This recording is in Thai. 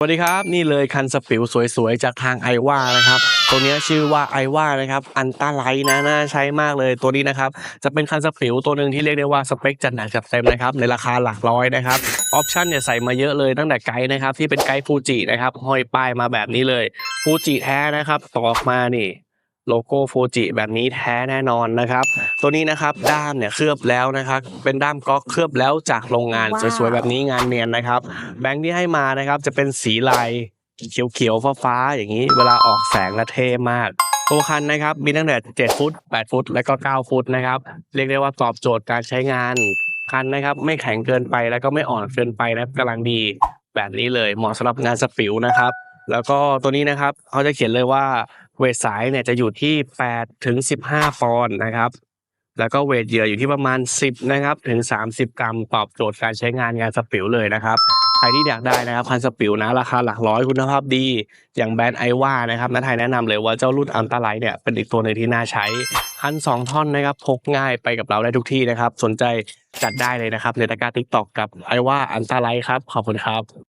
สวัสดีครับ นี่เลยคันสปิวสวยๆ จากทางไอว่านะครับตัวนี้ชื่อว่าไอว่านะครับอันต้าไลท์นะน่าใช้มากเลยตัวนี้นะครับจะเป็นคันสปิวตัวหนึ่งที่เรียกได้ว่าสเปคจัดหนักจัดเต็มนะครับในราคาหลักร้อยนะครับออปชั่นเนี่ยใส่มาเยอะเลยตั้งแต่ไกด์นะครับที่เป็นไกด์ฟูจินะครับห้อยป้ายมาแบบนี้เลยฟูจิแท้นะครับต่อออกมานี่ โลโก้ฟูจิแบบนี้แท้แน่นอนนะครับ ตัวนี้นะครับด้ามเนี่ยเคลือบแล้วนะครับเป็นด้ามก๊อกเคลือบแล้วจากโรงงานว้าวสวยๆแบบนี้งานเนียนนะครับ แบงค์ที่ให้มานะครับจะเป็นสีลายเขียวๆฟ้าๆอย่างนี้ เวลาออกแสงและเท่มากตัวคันนะครับมีตั้งแต่ 7 ฟุต 8 ฟุต และก็ 9 ฟุตนะครับเรียกได้ว่าตอบโจทย์การใช้งานคันนะครับไม่แข็งเกินไปแล้วก็ไม่อ่อนเกินไปนะครับกำลังดีแบบนี้เลยเหมาะสำหรับงานสปิวนะครับ แล้วก็ตัวนี้นะครับเขาจะเขียนเลยว่า เวทสายเนี่ยจะอยู่ที่8ถึง15ปอนด์นะครับแล้วก็เวทเหยื่ออยู่ที่ประมาณ 10นะครับถึง 30 กรัมตอบโจทย์การใช้งานงานสปิวเลยนะครับใครที่อยากได้นะครับคันสปิวนะราคาหลักร้อยคุณภาพดี อย่างแบรนด์ไอว่านะครับนัทไทยแนะนำเลยว่าเจ้ารุ่นอัลตาไลท์เนี่ยเป็นอีกตัวหนึ่งที่น่าใช้คัน2ท่อนนะครับพกง่ายไปกับเราได้ทุกที่นะครับ สนใจจัดได้เลยนะครับในตะกร้าทิกตอกกับไอว่าอัลตาไลท์ครับขอบคุณครับ